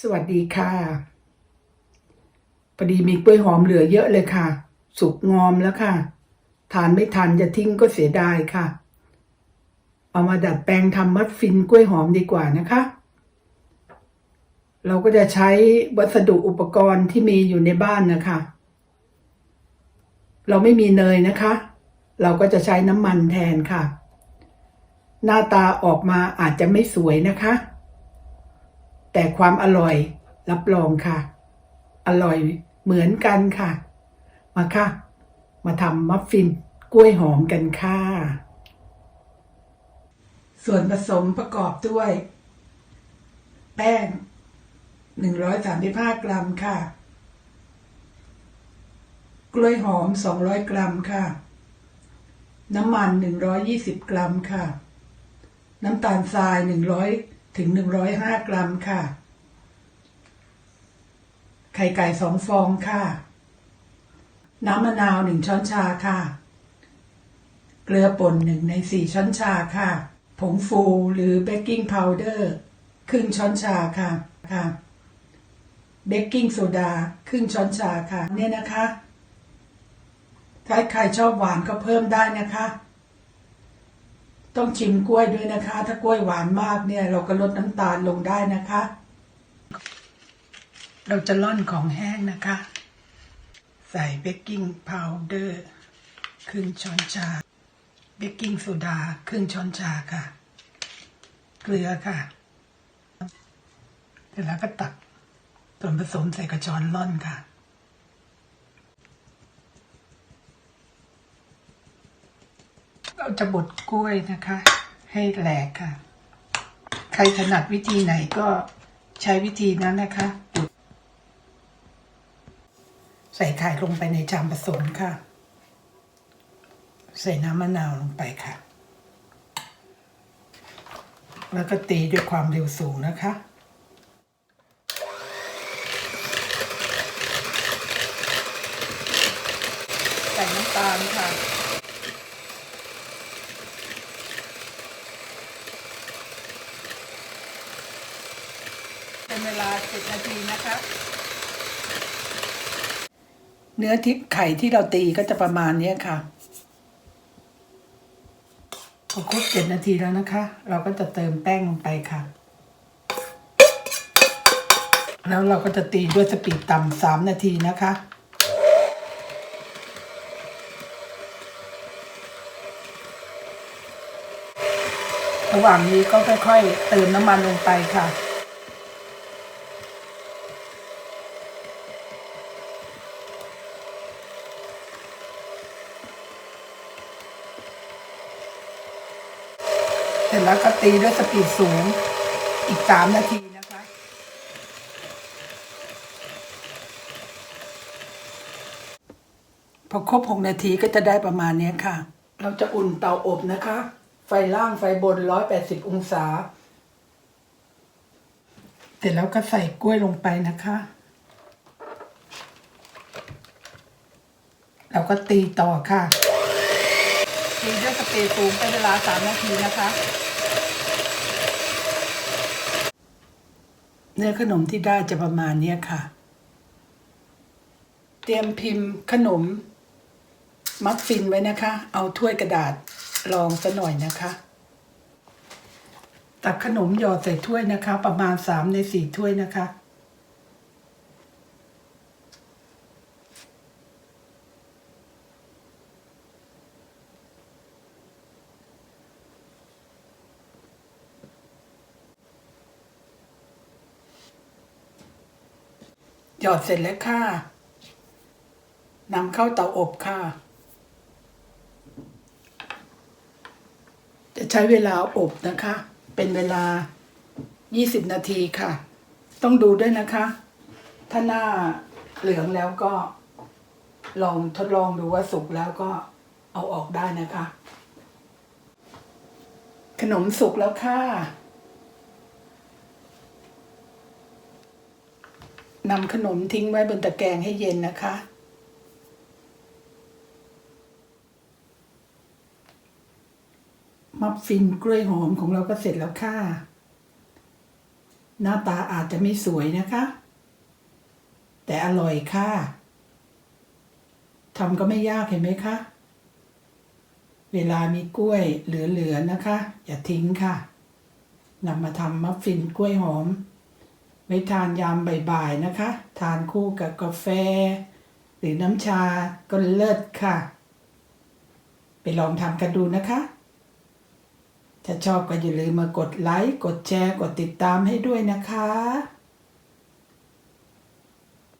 สวัสดีค่ะพอดีมีกล้วยหอมเหลือเยอะเลยค่ะ สุกงอมแล้วค่ะ ทานไม่ทันจะทิ้งก็เสียดายค่ะ เอามาดัดแปลงทำมัฟฟินกล้วยหอมดีกว่านะคะ เราก็จะใช้วัสดุอุปกรณ์ที่มีอยู่ในบ้านนะคะ เราไม่มีเนยนะคะ เราก็จะใช้น้ำมันแทนค่ะ หน้าตาออกมาอาจจะไม่สวยนะคะ แต่ความอร่อยรับรองค่ะ อร่อยเหมือนกันค่ะ มาค่ะ มาทำมัฟฟินกล้วยหอมกันค่ะ ส่วนผสมประกอบด้วย แป้ง 135 กรัมค่ะ กล้วยหอม 200 กรัมค่ะ น้ำมัน 120 กรัมค่ะ น้ำตาลทราย 100 ถึง 105 กรัมค่ะ ไข่ไก่สองฟองค่ะ น้ำมะนาวหนึ่งช้อนชาค่ะ เกลือป่นหนึ่งในสี่ช้อนชาค่ะ ผงฟูหรือเบกกิ้งพาวเดอร์ครึ่งช้อนชาค่ะค่ะเบกกิ้งโซดาครึ่งช้อนชาค่ะ เนี่ยนะคะ ถ้าใครชอบหวานก็เพิ่มได้นะคะ ต้องชิมกล้วยด้วยนะคะ ถ้ากล้วยหวานมากเนี่ย เราก็ลดน้ำตาลลงได้นะคะ เราจะล่อนของแห้งนะคะ ใส่เบกกิ้งพาวเดอร์ครึ่งช้อนชา เบกกิ้งโซดาครึ่งช้อนชาค่ะ เกลือค่ะเสร็จแล้วก็ตักส่วนผสมใส่กระชอนล่อนค่ะ เราจะบดกล้วยนะคะ ให้แหลกค่ะ ใครถนัดวิธีไหนก็ใช้วิธีนั้นนะคะบดใส่ไข่ลงไปในชามผสมค่ะ ใส่น้ำมะนาวลงไปค่ะ แล้วก็ตีด้วยความเร็วสูงนะคะใส่น้ำตาลค่ะ เป็นาทีนะคะเนื้อทิพไข่ที่เราตีก็จะประมาณนี้ค่ะพอครบเจ็ดนาทีแล้วนะคะ เราก็จะเติมแป้งลงไปค่ะ แล้วเราก็จะตีด้วยสปีดต่ำสามนาทีนะคะ ระหว่างนี้ก็ค่อยๆเติมน้ำมันลงไปค่ะ สร็จแล้วก็ตีด้วยสปีดสูงอีกสามนาทีนะคะ พอครบหกนาทีก็จะได้ประมาณนี้ค่ะ เราจะอุ่นเตาอบนะคะ ไฟล่างไฟบนร้อยแปดสิบองศา เสร็จแล้วก็ใส่กล้วยลงไปนะคะเราก็ตีต่อค่ะ ตีด้วยสเปรย์สูงเป็นเวลาสามนาทีนะคะ เนื้อขนมที่ได้จะประมาณเนี้ยค่ะ เตรียมพิมพ์ขนม มัฟฟินไว้นะคะ เอาถ้วยกระดาษรองซะหน่อยนะคะ ตักขนมหยอดใส่ถ้วยนะคะ ประมาณสามในสี่ถ้วยนะคะ หยอดเสร็จแล้วค่ะนำเข้าเตาอบค่ะ จะใช้เวลาอบนะคะ เป็นเวลา 20 นาทีค่ะ ต้องดูด้วยนะคะ ถ้าหน้าเหลืองแล้วก็ ลองทดลองดูว่าสุกแล้วก็เอาออกได้นะคะ ขนมสุกแล้วค่ะ นำขนมทิ้งไว้บนตะแกรงให้เย็นนะคะ มัฟฟินกล้วยหอมของเราก็เสร็จแล้วค่ะ หน้าตาอาจจะไม่สวยนะคะ แต่อร่อยค่ะทำก็ไม่ยากเห็นไหมคะ เวลามีกล้วยเหลือๆนะคะ อย่าทิ้งค่ะนำมาทำมัฟฟินกล้วยหอม ไว้ทานยามบ่ายๆนะคะ ทานคู่กับกาแฟ หรือน้ำชาก็เลิศค่ะ ไปลองทำกันดูนะคะ ถ้าชอบก็อย่าลืมมากดไลค์ กดแชร์ กดติดตามให้ด้วยนะคะ